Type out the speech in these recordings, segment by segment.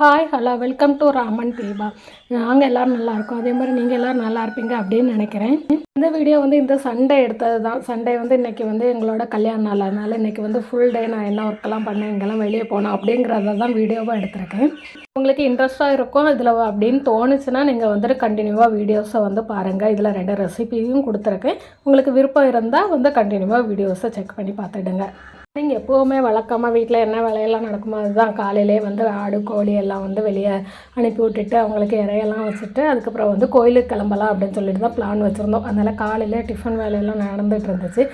Hi hello welcome to Raman Deepa நாங்கள் எல்லோரும் நல்லா இருக்கோம். அதே மாதிரி நீங்கள் எல்லோரும் நல்லா இருப்பீங்க அப்படின்னு நினைக்கிறேன். இந்த வீடியோ வந்து இந்த சண்டே எடுத்தது தான் சண்டே வந்து இன்றைக்கி வந்து எங்களோட கல்யாண நாள். அதனால் இன்றைக்கி வந்து ஃபுல் டே நான் என்ன ஒர்க்கெல்லாம் பண்ணேன் எங்கெல்லாம் வெளியே போனோம் அப்படிங்கிறத தான் வீடியோவாக எடுத்திருக்கேன். உங்களுக்கு இன்ட்ரெஸ்ட்டாக இருக்கும் இதில் அப்படின்னு தோணுச்சுன்னா நீங்கள் வந்துட்டு கண்டினியூவாக வீடியோஸை வந்து பாருங்கள் இதில் ரெண்டு ரெசிபியும் கொடுத்துருக்கேன். உங்களுக்கு விருப்பம் இருந்தால் வந்து கண்டினியூவாக வீடியோஸை செக் பண்ணி பார்த்துடுங்க. நீங்கள் எப்போவுமே வழக்கமாக வீட்டில் என்ன வேலையெல்லாம் நடக்குமோ அதுதான். காலையிலே வந்து ஆடு கோழி எல்லாம் வந்து வெளியே அனுப்பி விட்டுட்டு அவங்களுக்கு இறையெல்லாம் வச்சுட்டு அதுக்கப்புறம் வந்து கோயிலுக்கு கிளம்பலாம் அப்படின்னு சொல்லிட்டு தான் பிளான் வச்சுருந்தோம். அதனால் காலையில் டிஃபன் வேலையெல்லாம் நடந்துகிட்டு இருந்துச்சு.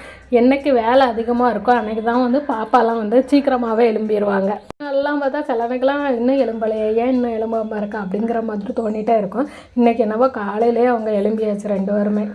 என்றைக்கு வேலை அதிகமாக இருக்கோ அன்றைக்கி தான் வந்து பாப்பாலாம் வந்து சீக்கிரமாகவே எழும்பிடுவாங்க எல்லாம் பார்த்தா சிலவைக்கெல்லாம் இன்னும் எலும்பலையே ஏன் இன்னும் எலும்பாமல் இருக்கா அப்படிங்கிற மாதிரி தோண்டிகிட்டே இருக்கும். இன்றைக்கி என்னவோ காலையிலே அவங்க எழும்பியாச்சு ரெண்டு பேருமே.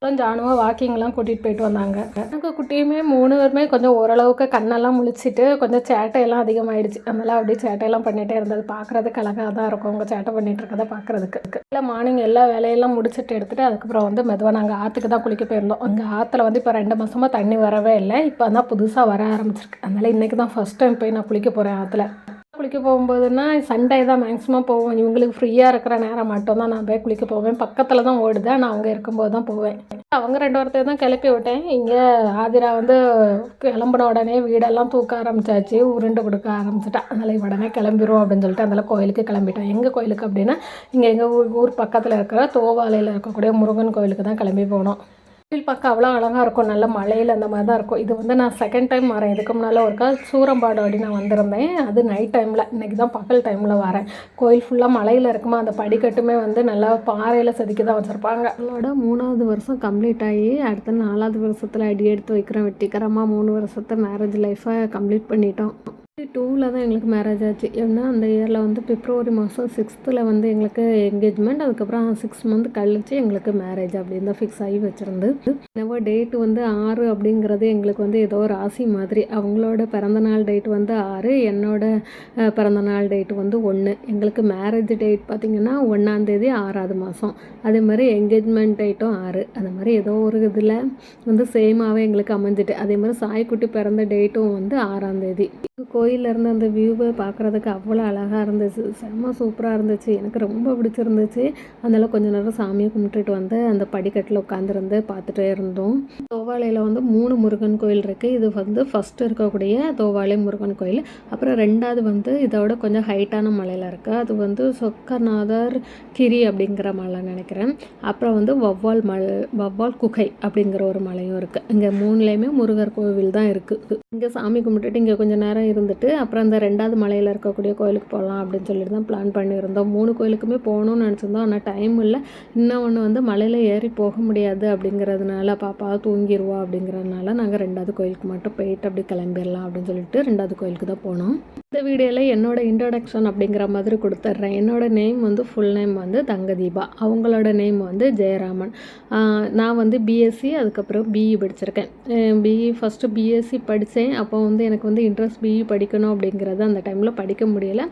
அப்புறம் ஜானுவாக வாக்கிங்லாம் கூட்டிகிட்டு போயிட்டு வந்தாங்க. எனக்கு குட்டியுமே மூணு பேருமே கொஞ்சம் ஓரளவுக்கு கண்ணெல்லாம் முழிச்சிட்டு கொஞ்சம் சேட்டையெல்லாம் அதிகமாகிடுச்சு அதனால் அப்படியே சேட்டையெல்லாம் பண்ணிகிட்டே இருந்தது. பார்க்குறதுக்கு அழகாக தான் இருக்கும். அவங்க சேட்டை பண்ணிகிட்டு இருக்கதை பார்க்குறதுக்கு இல்லை மார்னிங் எல்லா வேலையெல்லாம் முடிச்சுட்டு எடுத்துகிட்டு அதுக்கப்புறம் வந்து மெதுவாக நாங்கள் ஆற்றுக்கு தான் குளிக்க போயிருந்தோம். அங்கே ஆற்றுல வந்து இப்போ ரெண்டு மாதமாக தண்ணி வரவே இல்லை. இப்போ தான் புதுசாக வர ஆரம்பிச்சிருக்கு. அதனால் இன்றைக்கி தான் ஃபஸ்ட் டைம் போய் நான் குளிக்க போகிறேன் ஆற்றுல குளிக்க போகும்போதுன்னா சண்டே தான் மேக்ஸிமம் போவோம். இவங்களுக்கு ஃப்ரீயாக இருக்கிற நேரம் மட்டும் தான் நான் போய் குளிக்க போவேன். பக்கத்தில் தான் ஓடுது. நான் அவங்க இருக்கும்போது தான் போவேன். அவங்க ரெண்டு ஒருத்தர் தான் கிளப்பி விட்டேன். இங்கே ஆதிரா வந்து கிளம்புன உடனே வீடெல்லாம் தூக்க ஆரம்பிச்சாச்சு. உருண்டு கொடுக்க ஆரம்பிச்சிட்டா. அதனால் உடனே கிளம்பிடுவோம் அப்படின்னு சொல்லிட்டு அதனால் கோயிலுக்கு கிளம்பிட்டோம். எங்கள் கோயிலுக்கு அப்படின்னா இங்கே எங்கள் ஊர் ஊர் பக்கத்தில் இருக்கிற தோவாலையில் இருக்கக்கூடிய முருகன் கோயிலுக்கு தான் கிளம்பி போனோம். கோயில் பார்க்க அவ்வளோ அழகாக இருக்கும். நல்ல மலையில் அந்த மாதிரி தான் இருக்கும். இது வந்து நான் செகண்ட் டைம் வரேன். இதுக்கு முன்னால் ஒருக்கா சூரம்பாடு அப்படி நான் வந்திருந்தேன். அது நைட் டைமில் இன்றைக்கி தான் பகல் டைமில் வரேன். கோயில் ஃபுல்லாக மலையில் இருக்குமா அந்த படிக்கட்டுமே வந்து நல்லா பாறையில் செதுக்கி தான் வச்சுருப்பாங்க. அதோட மூணாவது வருஷம் கம்ப்ளீட் ஆகி அடுத்த நாலாவது வருஷத்தில் அடி எடுத்து வைக்கிறோம் வெட்டிக்கரமாக மூணு வருஷத்தை மேரேஜ் லைஃப்பை கம்ப்ளீட் பண்ணிட்டோம். டூவில் தான் எங்களுக்கு மேரேஜ் ஆச்சு. ஏன்னா அந்த இயரில் வந்து பிப்ரவரி மாதம் சிக்ஸ்த்தில் வந்து எங்களுக்கு என்கேஜ்மெண்ட் அதுக்கப்புறம் சிக்ஸ் மந்த் கழித்து எங்களுக்கு மேரேஜ் அப்படின்னு தான் ஃபிக்ஸ் ஆகி வச்சுருந்து என்னவோ டேட் வந்து ஆறு அப்படிங்கிறது எங்களுக்கு வந்து ஏதோ ராசி மாதிரி. அவங்களோட பிறந்தநாள் டேட் வந்து ஆறு என்னோட பிறந்தநாள் டேட் வந்து ஒன்று எங்களுக்கு மேரேஜ் டேட் பார்த்திங்கன்னா ஒன்றாந்தேதி ஆறாவது மாதம் அதே மாதிரி என்கேஜ்மெண்ட் டேட்டும் ஆறு. அது மாதிரி ஏதோ ஒரு இதில் வந்து சேமாகவே எங்களுக்கு அமைஞ்சிட்டு. அதே மாதிரி சாய்க்குட்டி பிறந்த டேட்டும் வந்து ஆறாந்தேதி கோயிலேருந்து அந்த வியூவை பார்க்குறதுக்கு அவ்வளோ அழகாக இருந்துச்சு. செம்ம சூப்பராக இருந்துச்சு. எனக்கு ரொம்ப பிடிச்சிருந்துச்சு. அதனால் கொஞ்ச நேரம் சாமியை கும்பிட்டுட்டு வந்து அந்த படிக்கட்டில் உட்காந்துருந்து பார்த்துட்டே இருந்தோம். தோவாலையில் வந்து மூணு முருகன் கோயில் இருக்குது இது வந்து ஃபஸ்ட்டு இருக்கக்கூடிய தோவாலை முருகன் கோயில். அப்புறம் ரெண்டாவது வந்து இதோட கொஞ்சம் ஹைட்டான மலையில் இருக்குது அது வந்து சொக்கநாதர் கிரி அப்படிங்கிற மலை நினைக்கிறேன். அப்புறம் வந்து வவ்வால் மலை வவ்வால் குகை அப்படிங்கிற ஒரு மலையும் இருக்குது இங்கே மூணுலேயுமே முருகர் கோவில் தான் இருக்குது இங்கே சாமி கும்பிட்டுட்டு இங்கே கொஞ்சம் நேரம் இருந்துட்டு அப்புறம் அந்த ரெண்டாவது மலையில் இருக்கக்கூடிய கோயிலுக்கு போகலாம் அப்படின்னு சொல்லிட்டு தான் பிளான் பண்ணியிருந்தோம். மூணு கோயிலுக்குமே போகணும்னு நினச்சிருந்தோம். ஆனால் டைம் இல்லை. இன்னும் ஒன்று வந்து மலையில் ஏறி போக முடியாது அப்படிங்கிறதுனால பாப்பா தூங்கிடுவா அப்படிங்கிறதுனால நாங்கள் ரெண்டாவது கோயிலுக்கு மட்டும் போயிட்டு அப்படி கிளம்பிடலாம் அப்படின்னு சொல்லிட்டு ரெண்டாவது கோயிலுக்கு தான் போனோம். இந்த வீடியோவில் என்னோட இன்ட்ரடக்ஷன் அப்படிங்கிற மாதிரி கொடுத்துட்றேன். என்னோட நேம் வந்து ஃபுல் நேம் வந்து தங்கதீபா. அவங்களோட நேம் வந்து ஜெயராமன். நான் வந்து பிஎஸ்சி அதுக்கப்புறம் பிஇ படிச்சிருக்கேன். பிஇ ஃபஸ்ட்டு பிஎஸ்சி படித்தேன் அப்போ வந்து எனக்கு வந்து இன்ட்ரெஸ்ட் பிஇ படிக்கணும் அப்படிங்கிறது அந்த டைமில் படிக்க முடியலை.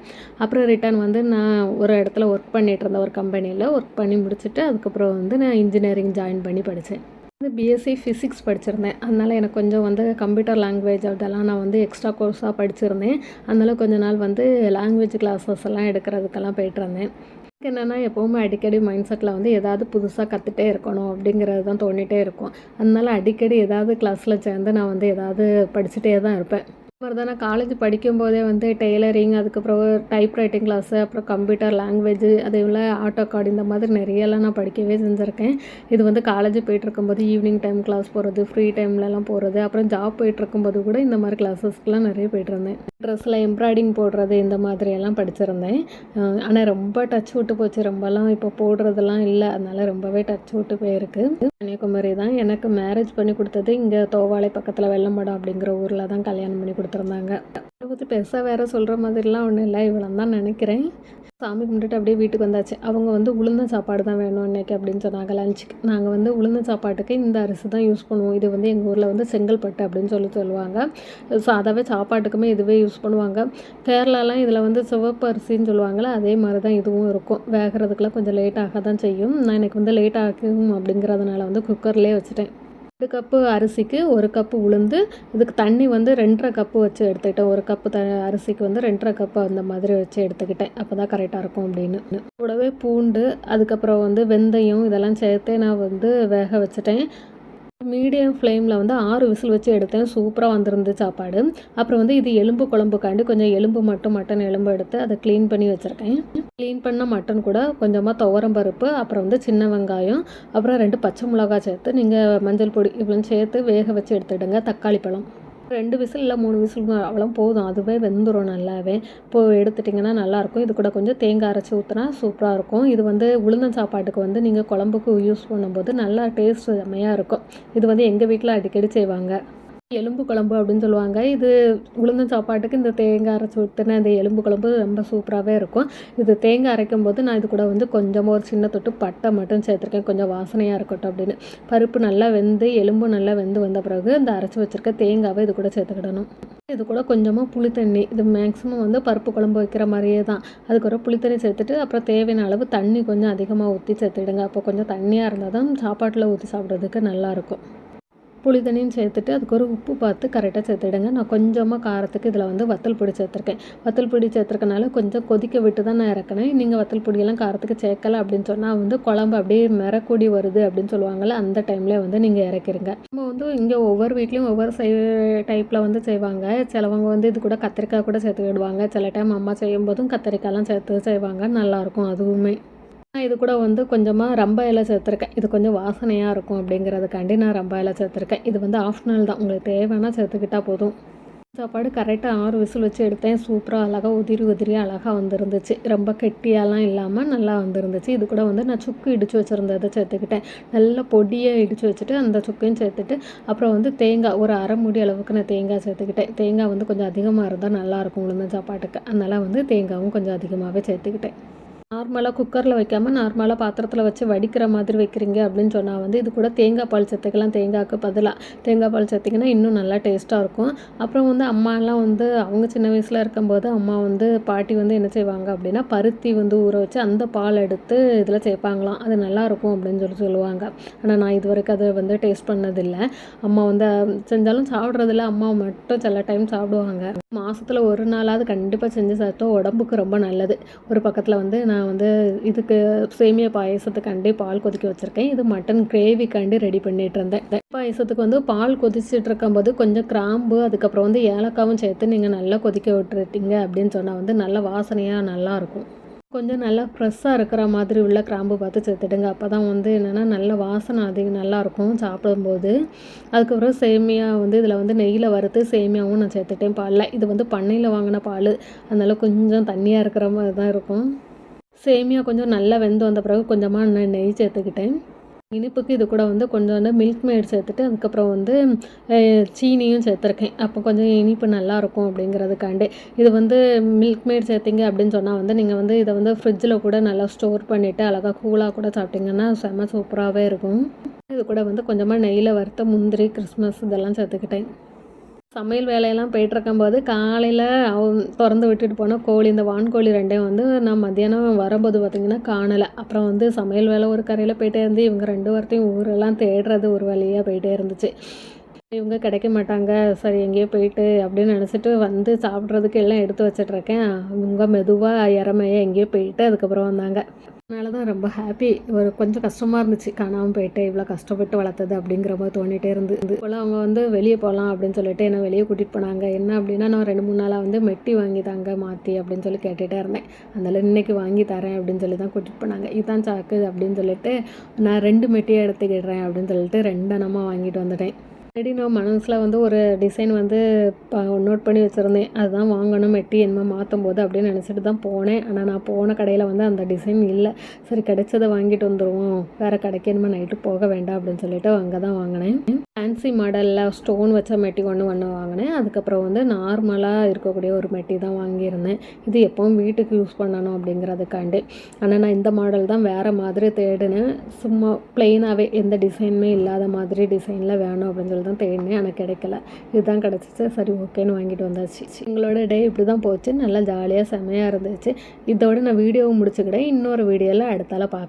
அப்புறம் ரிட்டர்ன் வந்து நான் ஒரு இடத்துல ஒர்க் பண்ணிகிட்டு இருந்தேன் ஒரு கம்பெனியில் ஒர்க் பண்ணி முடிச்சுட்டு அதுக்கப்புறம் வந்து நான் இன்ஜினியரிங் ஜாயின் பண்ணி படித்தேன் வந்து பிஎஸ்சி ஃபிசிக்ஸ் படிச்சிருந்தேன். அதனால் எனக்கு கொஞ்சம் வந்து கம்ப்யூட்டர் லாங்குவேஜ் அதெல்லாம் நான் வந்து எக்ஸ்ட்ரா கோர்ஸாக படிச்சிருந்தேன். அதனால் கொஞ்ச நாள் வந்து லாங்குவேஜ் கிளாஸஸ் எல்லாம் எடுக்கிறதுக்கெல்லாம் போயிட்டு இருந்தேன். என்னென்னா எப்போவுமே அடிக்கடி மைண்ட் செட்டில் வந்து ஏதாவது புதுசாக கற்றுட்டே இருக்கணும் அப்படிங்கிறது தான் தோணிகிட்டே இருக்கும். அதனால அடிக்கடி ஏதாவது கிளாஸில் சேர்ந்து நான் வந்து எதாவது படிச்சுட்டே தான் இருப்பேன். மாதிரி தான் நான் காலேஜ் படிக்கும்போதே வந்து டெய்லரிங் அதுக்கப்புறம் டைப் ரைட்டிங் கிளாஸு அப்புறம் கம்ப்யூட்டர் லாங்குவேஜ் அதே போல் ஆட்டோ கார்டு இந்த மாதிரி நிறையெல்லாம் நான் படிக்கவே செஞ்சுருக்கேன். இது வந்து காலேஜ் போயிட்டுருக்கும்போது ஈவினிங் டைம் கிளாஸ் போகிறது ஃப்ரீ டைம்லலாம் போகிறது அப்புறம் ஜாப் போயிட்டுருக்கும்போது கூட இந்த மாதிரி கிளாஸஸ்க்கெலாம் நிறைய போயிட்டுருந்தேன் ட்ரெஸ்ஸில் எம்ப்ராய்டிங் போடுறது இந்த மாதிரியெல்லாம் படிச்சிருந்தேன். ஆனால் ரொம்ப டச் விட்டு போச்சு. ரொம்பலாம் இப்போ போடுறதெல்லாம் இல்லை. அதனால் ரொம்பவே டச் விட்டு போயிருக்கு. கன்னியாகுமரி தான் எனக்கு மேரேஜ் பண்ணி கொடுத்தது. இங்கே தோவாளை பக்கத்தில் வெள்ளம்படம் அப்படிங்கிற ஊரில் தான் கல்யாணம் பண்ணி கொடுத்துருந்தாங்க. அதை பற்றி பெருசாக வேறு சொல்கிற மாதிரிலாம் ஒன்றும் இல்லை. இவ்வளோ தான் நினைக்கிறேன். சாமி கும்பிட்டுட்டு அப்படியே வீட்டுக்கு வந்தாச்சு. அவங்க வந்து உளுந்த சாப்பாடு தான் வேணும் இன்றைக்கி அப்படின்னு சொன்னாங்க லஞ்சுக்கு நாங்கள் வந்து உளுந்த சாப்பாட்டுக்கு இந்த அரிசி தான் யூஸ் பண்ணுவோம். இது வந்து எங்கள் ஊரில் வந்து செங்கல்பட்டு அப்படின்னு சொல்லி சொல்லுவாங்க. சாதாவே சாப்பாட்டுக்குமே இதுவே யூஸ் பண்ணுவாங்க. கேரளாலாம் இதில் வந்து சிவப்பு அரிசின்னு சொல்லுவாங்களே அதே மாதிரி தான் இதுவும் இருக்கும். வேகிறதுக்கெலாம் கொஞ்சம் லேட் ஆக தான் செய்யும். நான் எனக்கு வந்து லேட் ஆகும் அப்படிங்கிறதுனால வந்து குக்கர்லேயே வச்சுட்டேன். ரெண்டு கப்பு அரிசிக்கு ஒரு கப்பு உளுந்து இதுக்கு தண்ணி வந்து ரெண்டரை கப்பு வச்சு எடுத்துக்கிட்டேன். ஒரு கப்பு த அரிசிக்கு வந்து ரெண்டரை கப்பு அந்த மாதிரி வச்சு எடுத்துக்கிட்டேன். அப்போ தான் கரெக்டாக இருக்கும் அப்படின்னு. கூடவே பூண்டு அதுக்கப்புறம் வந்து வெந்தயம் இதெல்லாம் சேர்த்தே நான் வந்து வேக வச்சுட்டேன். மீடியம் ஃப்ளேமில் வந்து ஆறு விசில் வச்சு எடுத்தேன். சூப்பராக வந்திருந்து சாப்பாடு. அப்புறம் வந்து இது எலும்பு குழம்புக்காண்டி கொஞ்சம் எலும்பு மட்டும் மட்டன் எலும்பு எடுத்து அதை க்ளீன் பண்ணி வச்சுருக்கேன். க்ளீன் பண்ண மட்டன் கூட கொஞ்சமாக துவரம் பருப்பு அப்புறம் வந்து சின்ன வெங்காயம் அப்புறம் ரெண்டு பச்சை மிளகாய் சேர்த்து நீங்கள் மஞ்சள் பொடி இவ்வளோ சேர்த்து வேக வச்சு எடுத்துடுங்க. தக்காளி பழம். ரெண்டு விசில் இல்லை மூணு விசில் அவ்வளோ போதும். அதுவே வெந்துடும் நல்லாவே. இப்போ எடுத்துட்டிங்கன்னா நல்லாயிருக்கும் இது கூட கொஞ்சம் தேங்காய் அரைச்சி ஊற்றினா சூப்பராக இருக்கும். இது வந்து உளுந்தன் சாப்பாட்டுக்கு வந்து நீங்கள் குழம்புக்கு யூஸ் பண்ணும்போது நல்லா டேஸ்ட் செம்மையாக இருக்கும். இது வந்து எங்கள் வீட்டில் அடிக்கடி செய்வாங்க. எலும்பு குழம்பு அப்படின்னு சொல்லுவாங்க. இது உளுந்தன் சாப்பாட்டுக்கு இந்த தேங்காய் அரைச்சி ஊற்றின இந்த எலும்பு குழம்பு ரொம்ப சூப்பராகவே இருக்கும். இது தேங்காய் அரைக்கும் போது நான் இது கூட வந்து கொஞ்சமாக ஒரு சின்ன தொட்டு பட்டை மட்டும் சேர்த்துருக்கேன். கொஞ்சம் வாசனையாக இருக்கட்டும் அப்படின்னு. பருப்பு நல்லா வெந்து எலும்பு நல்லா வெந்து வந்த பிறகு இந்த அரைச்சி வச்சுருக்க தேங்காவை இது கூட சேர்த்துக்கிடணும். இது கூட கொஞ்சமாக புளி தண்ணி இது மேக்ஸிமம் வந்து பருப்பு குழம்பு வைக்கிற மாதிரியே தான். அதுக்கப்புறம் புளி தண்ணி சேர்த்துட்டு அப்புறம் தேவையான அளவு தண்ணி கொஞ்சம் அதிகமாக ஊற்றி சேர்த்துடுங்க அப்போ கொஞ்சம் தண்ணியாக இருந்தால் தான் சாப்பாட்டில் ஊற்றி சாப்பிட்றதுக்கு நல்லாயிருக்கும் புளி தண்ணியும் சேர்த்துட்டு அதுக்கு ஒரு உப்பு பார்த்து கரெக்டாக சேர்த்துடுங்க. நான் கொஞ்சமாக காரத்துக்கு இதில் வந்து வத்தல் பொடி சேர்த்துருக்கேன். வத்தல் பொடி சேர்த்துருக்கனால கொஞ்சம் கொதிக்க விட்டு தான் நான் இறக்குனேன். நீங்கள் வத்தல் பொடியெல்லாம் காரத்துக்கு சேர்க்கலை அப்படின்னு சொன்னால் வந்து குழம்பு அப்படியே மிரக்கூடி வருது அப்படின்னு சொல்லுவாங்கள்ல அந்த டைமில் வந்து நீங்கள் இறக்கிருங்க. நம்ம வந்து இங்கே ஒவ்வொரு வீட்லேயும் ஒவ்வொரு சை டைப்பில் வந்து செய்வாங்க. சிலவங்க வந்து இது கூட கத்திரிக்காய் கூட சேர்த்து விடுவாங்க. சில டைம் அம்மா செய்யும்போதும் கத்திரிக்காய்லாம் சேர்த்து செய்வாங்க. நல்லாயிருக்கும் அதுவுமே. இது கூட வந்து கொஞ்சமாக ரம்ப இலை சேர்த்துருக்கேன். இது கொஞ்சம் வாசனையாக இருக்கும் அப்படிங்கிறதுக்காண்டி நான் ரம்ப இலை சேர்த்துருக்கேன். இது வந்து ஆப்ஷனல் தான். உங்களுக்கு தேவைன்னா சேர்த்துக்கிட்டால் போதும். சாப்பாடு கரெக்டாக ஆறு விசில் வச்சு எடுத்தேன். சூப்பராக அழகாக உதிரி உதிரியாக அழகாக வந்துருந்துச்சு. ரொம்ப கெட்டியாலாம் இல்லாமல் நல்லா வந்துருந்துச்சு. இது கூட வந்து நான் சுக்கு இடித்து வச்சுருந்ததை சேர்த்துக்கிட்டேன். நல்லா பொடியை இடித்து வச்சுட்டு அந்த சுக்கையும் சேர்த்துட்டு அப்புறம் வந்து தேங்காய் ஒரு அரை மூடி அளவுக்கு நான் தேங்காய் சேர்த்துக்கிட்டேன். தேங்காய் வந்து கொஞ்சம் அதிகமாக இருந்தால் நல்லாயிருக்கும் உளுந்த சாப்பாட்டுக்கு. அதனால் வந்து தேங்காயும் கொஞ்சம் அதிகமாகவே சேர்த்துக்கிட்டேன். நார்மலாக குக்கரில் வைக்காமல் நார்மலாக பாத்திரத்தில் வச்சு வடிக்கிற மாதிரி வைக்கிறீங்க அப்படின்னு சொன்னால் வந்து இது கூட தேங்காய் பால் சேர்த்துக்கலாம். தேங்காய்க்கு பதிலாக தேங்காய் பால் சேர்த்திங்கன்னா இன்னும் நல்லா டேஸ்ட்டாக இருக்கும். அப்புறம் வந்து அம்மாலாம் வந்து அவங்க சின்ன வயசில் இருக்கும்போது அம்மா வந்து பாட்டி வந்து என்ன செய்வாங்க அப்படின்னா பருத்தி வந்து ஊற வச்சு அந்த பால் எடுத்து இதில் சேர்ப்பாங்களாம். அது நல்லாயிருக்கும் அப்படின்னு சொல்லி சொல்லுவாங்க. ஆனால் நான் இது வரைக்கும் அதை வந்து டேஸ்ட் பண்ணதில்லை. அம்மா வந்து செஞ்சாலும் சாப்பிட்றதில்ல. அம்மா மட்டும் சில டைம் சாப்பிடுவாங்க. மாதத்தில் ஒரு நாளாவது கண்டிப்பாக செஞ்சு சாப்பிட்டா உடம்புக்கு ரொம்ப நல்லது. ஒரு பக்கத்தில் வந்து நான் நான் வந்து இதுக்கு சேமியா பாயசத்துக்காண்டி பால் கொதிக்க வச்சுருக்கேன். இது மட்டன் கிரேவிக்காண்டி ரெடி பண்ணிகிட்டு இருந்தேன். பாயசத்துக்கு வந்து பால் கொதிச்சுட்டு இருக்கும்போது கொஞ்சம் கிராம்பு அதுக்கப்புறம் வந்து ஏலக்காவும் சேர்த்து நீங்கள் நல்லா கொதிக்க விட்டுருட்டீங்க அப்படின்னு சொன்னால் வந்து நல்ல வாசனையாக நல்லாயிருக்கும் கொஞ்சம் நல்லா ஃப்ரெஷ்ஷாக இருக்கிற மாதிரி உள்ள கிராம்பு பார்த்து சேர்த்துடுங்க. அப்போ தான் வந்து என்னென்னா நல்ல வாசனை அதிகம் நல்லாயிருக்கும் சாப்பிடும்போது. அதுக்கப்புறம் சேமியா வந்து இதில் வந்து நெய்யில் வறுத்து சேமியாவும் நான் சேர்த்துட்டேன். பாலில். இது வந்து பண்ணையில் வாங்கின பால். அதனால் கொஞ்சம் தண்ணியாக இருக்கிற மாதிரி தான் இருக்கும். சேமியா கொஞ்சம் நல்லா வெந்து வந்த பிறகு கொஞ்சமாக நான் நெய் சேர்த்துக்கிட்டேன். இனிப்புக்கு இது கூட வந்து கொஞ்சோண்டு மில்க் மேட் சேர்த்துட்டு அதுக்கப்புறம் வந்து சீனியும் சேர்த்துருக்கேன். அப்போ கொஞ்சம் இனிப்பு நல்லாயிருக்கும் அப்படிங்கிறதுக்காண்டி. இது வந்து மில்க் மேட் சேர்த்திங்க அப்படின்னு சொன்னால் வந்து நீங்கள் வந்து இதை வந்து ஃப்ரிட்ஜில் கூட நல்லா ஸ்டோர் பண்ணிவிட்டு அழகாக கூலாக கூட சாப்பிட்டிங்கன்னா செம்ம சூப்பராகவே இருக்கும். இது கூட வந்து கொஞ்சமாக நெய்யில் வறுத்த முந்திரி கிறிஸ்மஸ் இதெல்லாம் சேர்த்துக்கிட்டேன். சமையல் வேலையெல்லாம் போயிட்டுருக்கும்போது காலையில் திறந்து விட்டுட்டு போனால் கோழி இந்த வான்கோழி ரெண்டையும் வந்து நான் மத்தியானம் வரும்போது பார்த்திங்கன்னா காணலை. அப்புறம் வந்து சமையல் வேலை ஒரு கரையில் போயிட்டே இருந்து இவங்க ரெண்டு வாரத்தையும் ஊரெல்லாம் தேடுறது ஒரு வழியாக போயிட்டே இருந்துச்சு. இவங்க கிடைக்க மாட்டாங்க. சரி எங்கேயோ போயிட்டு அப்படின்னு நினச்சிட்டு வந்து சாப்பிட்றதுக்கு எல்லாம் எடுத்து வச்சிட்ருக்கேன் இவங்க மெதுவாக இறமையாக எங்கேயோ போயிட்டு அதுக்கப்புறம் வந்தாங்க. அதனால தான் ரொம்ப ஹாப்பி ஒரு கொஞ்சம் கஷ்டமாக இருந்துச்சு. காணாமல் போயிட்டு இவ்வளோ கஷ்டப்பட்டு வளர்த்தது அப்படிங்கிற மாதிரி தோணிகிட்டே இருந்து இப்போலாம் அவங்க வந்து வெளியே போகலாம் அப்படின்னு சொல்லிட்டு என்ன வெளியே கூட்டிகிட்டு போனாங்க. என்ன அப்படின்னா நான் ரெண்டு மூணு நாளாக வந்து மெட்டி வாங்கி தாங்க மாற்றி அப்படின்னு சொல்லி கேட்டுகிட்டே இருந்தேன். அதனால் இன்னைக்கு வாங்கி தரேன் அப்படின்னு சொல்லி தான் கூட்டிகிட்டு போனாங்க. இதுதான் சாக்கு அப்படின்னு சொல்லிட்டு நான் ரெண்டு மெட்டியை எடுத்துக்கிடுறேன் அப்படின்னு சொல்லிட்டு ரெண்டனமாக வாங்கிட்டு வந்துட்டேன். ஆல்ரெடி நான் மனசில் வந்து ஒரு டிசைன் வந்து நோட் பண்ணி வச்சுருந்தேன். அதுதான் வாங்கணும் மெட்டி என்னமோ மாற்றும் போது அப்படின்னு நினச்சிட்டு தான் போனேன். ஆனால் நான் போன கடையில் வந்து அந்த டிசைன் இல்லை. சரி கிடைச்சதை வாங்கிட்டு வந்துடுவோம் வேறு கடைக்கு என்னமோ நைட்டு போக வேண்டாம் அப்படின்னு சொல்லிட்டு அங்கே தான் வாங்கினேன். ஃபேன்சி மாடலில் ஸ்டோன் வச்ச மெட்டி ஒன்று ஒன்று வாங்கினேன். அதுக்கப்புறம் வந்து நார்மலாக இருக்கக்கூடிய ஒரு மெட்டி தான் வாங்கியிருந்தேன். இது எப்போவும் வீட்டுக்கு யூஸ் பண்ணணும் அப்படிங்கிறதுக்காண்டி. ஆனால் நான் இந்த மாடல் தான் வேறு மாதிரி தேடினேன். சும்மா ப்ளெயினாகவே எந்த டிசைனுமே இல்லாத மாதிரி டிசைனில் வேணும் அப்படின்னு சொல்லி தான் தேடினேன். ஆனால் கிடைக்கல. இதுதான் கிடச்சிச்சு. சரி ஓகேன்னு வாங்கிட்டு வந்தாச்சு. எங்களோட டே இப்படி தான் போச்சு. நல்லா ஜாலியாக செமையாக இருந்துச்சு. இதோட நான் வீடியோவை முடிச்சுக்கிட்டேன் இன்னொரு வீடியோவில் அடுத்தால பார்க்க